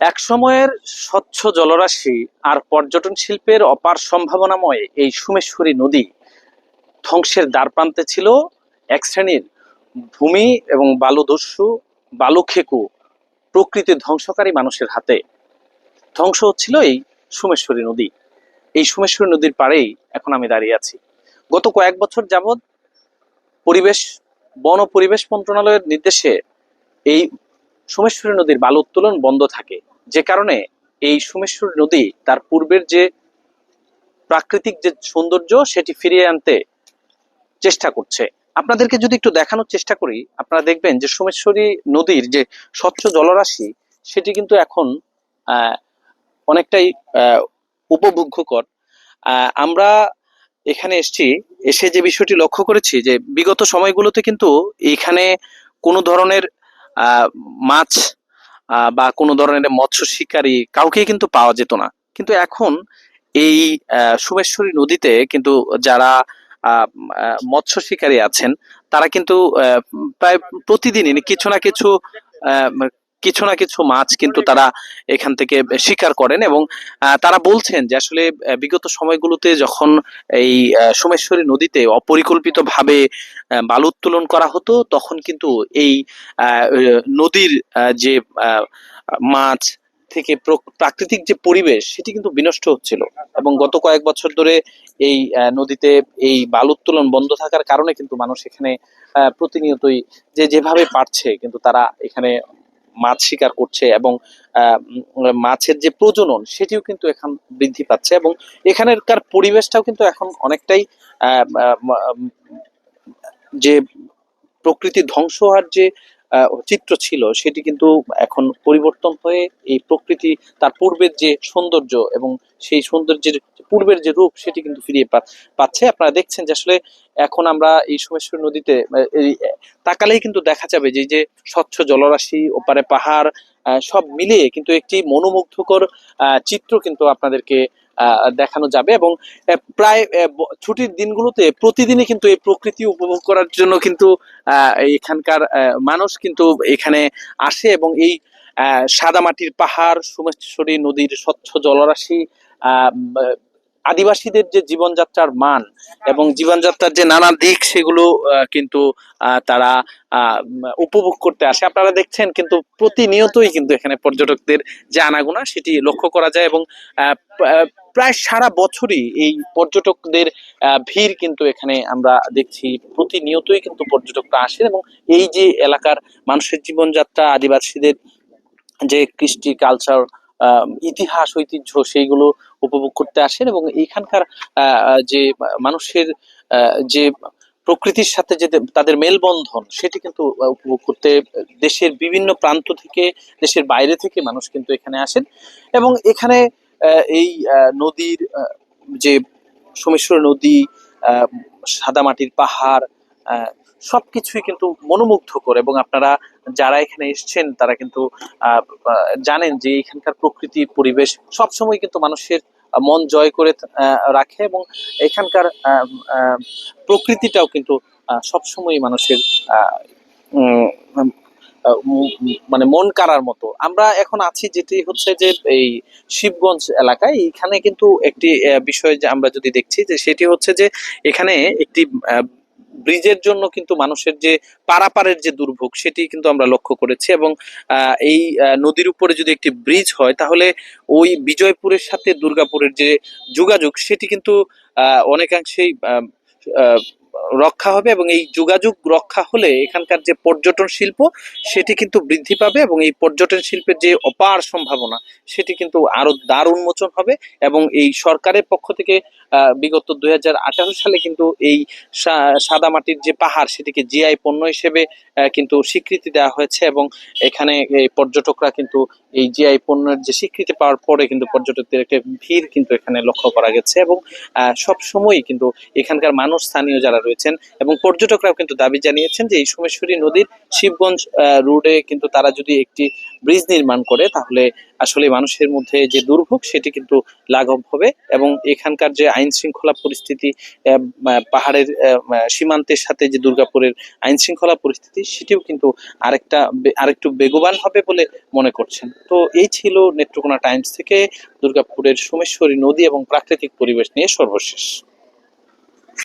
এক সময়ের স্বচ্ছ জলরাশি আর পর্যটন শিল্পের অপার সম্ভাবনাময় এই সুমেশ্বরী নদী ধ্বংসের দ্বারপ্রান্তে ছিল এক শ্রেণির ভূমি এবং বালুদস্যু, বালুখেকু প্রকৃতি ধ্বংসকারী মানুষের হাতে। ধ্বংস হচ্ছিল এই সুমেশ্বরী নদী। এই সুমেশ্বরী নদীর পাড়েই এখন আমি দাঁড়িয়ে আছি। গত কয়েক বছর যাবৎ পরিবেশ, বন পরিবেশ মন্ত্রণালয়ের নির্দেশে এই সোমেশ্বরী নদীর বালু উত্তোলন বন্ধ থাকে। যে কারণে এই সোমেশ্বরী নদী তার পূর্বের যে প্রাকৃতিক যে সৌন্দর্য, সেটি ফিরিয়ে আনতে চেষ্টা করছে। আপনাদেরকে যদি একটু দেখানোর চেষ্টা করি, আপনারা দেখবেন যে সোমেশ্বরী নদীর যে স্বচ্ছ জলরাশি, সেটি কিন্তু এখন অনেকটাই উপভোগ্যকর। আমরা এখানে এসেছি, এসে যে বিষয়টি লক্ষ্য করেছি যে বিগত সময়গুলোতে কিন্তু এখানে কোনো ধরনের মাছ বা কোনো ধরনের মৎস্য শিকারী কাউকে কিন্তু পাওয়া যেত না। কিন্তু এখন এই আহ, সুমেশ্বরী নদীতে কিন্তু যারা মৎস্য শিকারী আছেন তারা কিন্তু প্রায় প্রতিদিনই কিছু না কিছু কিছু না কিছু মাছ কিন্তু তারা এখান থেকে শিকার করেন এবং তারা বলছেন যে আসলে বিগত সময়গুলোতে যখন এই সোমেশ্বরী নদীতে অপরিকল্পিত ভাবে বালু উত্তোলন করা হতো তখন কিন্তু এই নদীর যে মাছ থেকে প্র- প্রাকৃতিক যে পরিবেশ সেটি কিন্তু বিনষ্ট হচ্ছিল। এবং গত কয়েক বছর ধরে এই নদীতে এই বালু উত্তোলন বন্ধ থাকার কারণে কিন্তু মানুষ এখানে আহ, প্রতিনিয়তই যে যেভাবে পারছে কিন্তু তারা এখানে মাছ শিকার করছে এবং মাছের যে প্রজনন সেটিও কিন্তু এখন বৃদ্ধি পাচ্ছে এবং এখানকার পরিবেশটাও কিন্তু এখন অনেকটাই যে প্রকৃতি ধ্বংস হওয়ার যে চিত্র ছিল, সেটি কিন্তু এখন পরিবর্তন হয়ে এই প্রকৃতি, তার পূর্বের যে সৌন্দর্য এবং সেই সৌন্দর্যের পূর্বের যে রূপ, সেটি কিন্তু ফিরিয়ে পাচ্ছে। আপনারা দেখছেন যে আসলে এখন আমরা এই সোমেশ্বর নদীতে তাকালেই কিন্তু দেখা যাবে যে যে স্বচ্ছ জলরাশি, ওপারে পাহাড় সব মিলিয়ে কিন্তু একটি মনোমুগ্ধকর চিত্র কিন্তু আপনাদেরকে দেখানো যাবে এবং প্রায় ছুটির দিনগুলোতে প্রতিদিনই কিন্তু এই প্রকৃতি উপভোগ করার জন্য কিন্তু এখানকার মানুষ কিন্তু এখানে আসে এবং এই আহ, সাদামাটির পাহাড় সোমেশ্বরী নদীর স্বচ্ছ জলরাশি আদিবাসীদের যে জীবনযাত্রার মান এবং জীবনযাত্রার যে নানা দিক সেগুলো কিন্তু তারা উপভোগ করতে আসে। আপনারা দেখছেন কিন্তু প্রতিনিয়তই কিন্তু এখানে পর্যটকদের যে আনাগোনা সেটি লক্ষ্য করা যায় এবং প্রায় সারা বছরই এই পর্যটকদের ভিড় কিন্তু এখানে আমরা দেখছি। প্রতিনিয়তই কিন্তু পর্যটকরা আসেন এবং এই যে এলাকার মানুষের জীবনযাত্রা, আদিবাসীদের যে কৃষ্টি কালচার ইতিহাস ঐতিহ্য সেইগুলো উপভোগ করতে আসেন এবং এইখানকার আহ, যে মানুষের যে প্রকৃতির সাথে যে তাদের মেলবন্ধন সেটি কিন্তু উপভোগ করতে দেশের বিভিন্ন প্রান্ত থেকে দেশের বাইরে থেকে মানুষ কিন্তু এখানে আসেন এবং এখানে এই নদীর যে সোমেশ্বর নদী আহ, সাদামাটির পাহাড় সবকিছুই কিন্তু মনোমুগ্ধকর এবং আপনারা যারা এখানে এসেছেন, তারা কিন্তু জানেন যে এখানকার প্রকৃতি, পরিবেশ সবসময় কিন্তু মানুষের মন জয় করে রাখে এবং এখানকার প্রকৃতিটাও কিন্তু সবসময় মানুষের মানে মন কাড়ার মতো। আমরা এখন আছি যেটি হচ্ছে যে এই শিবগঞ্জ এলাকায়। এখানে কিন্তু একটি বিষয় যে আমরা যদি দেখছি যে সেটি হচ্ছে যে এখানে একটি ব্রিজের জন্য কিন্তু মানুষের যে পারাপারের যে দুর্ভোগ, সেটি কিন্তু আমরা লক্ষ্য করেছি এবং এই নদীর উপরে যদি একটি ব্রিজ হয়, তাহলে ওই বিজয়পুরের সাথে দুর্গাপুরের যে যোগাযোগ, সেটি কিন্তু অনেকাংশেই রক্ষা হবে এবং এই যোগাযোগ রক্ষা হলে এখানকার যে পর্যটন শিল্প, সেটি কিন্তু বৃদ্ধি পাবে এবং এই পর্যটন শিল্পের যে অপার সম্ভাবনা, সেটি কিন্তু আরও দ্বার উন্মোচন হবে এবং এই সরকারের পক্ষ থেকে বিগত দুই সালে কিন্তু এই সা- সাদামাটির যে পাহাড়, সেটিকে জিআই পণ্য হিসেবে কিন্তু স্বীকৃতি দেওয়া হয়েছে এবং এখানে এই পর্যটকরা কিন্তু এই জিআই পণ্যের যে স্বীকৃতি পাওয়ার পরে কিন্তু পর্যটকদের একটা ভিড় কিন্তু এখানে লক্ষ্য করা গেছে এবং সব সময়ই কিন্তু এখানকার মানুষ স্থানীয় যারা রয়েছেন এবং পর্যটকরাও কিন্তু দাবি জানিয়েছেন যে এই সোমেশ্বরী নদীর শিবগঞ্জ রোডে কিন্তু তারা যদি একটি ব্রিজ নির্মাণ করে, তাহলে আসলে মানুষের মধ্যে যে দুর্ভোগ, সেটি কিন্তু লাঘব হবে এবং এখানকার যে আইন শৃঙ্খলা পরিস্থিতি পাহাড়ের সীমান্তের সাথে যে দুর্গাপুরের আইন শৃঙ্খলা পরিস্থিতি, সেটিও কিন্তু আরেকটা আরেকটু বেগবান হবে বলে মনে করছেন। তো এই ছিল নেত্রকোনা টাইমস থেকে দুর্গাপুরের সোমেশ্বরী নদী এবং প্রাকৃতিক পরিবেশ নিয়ে সর্বশেষ।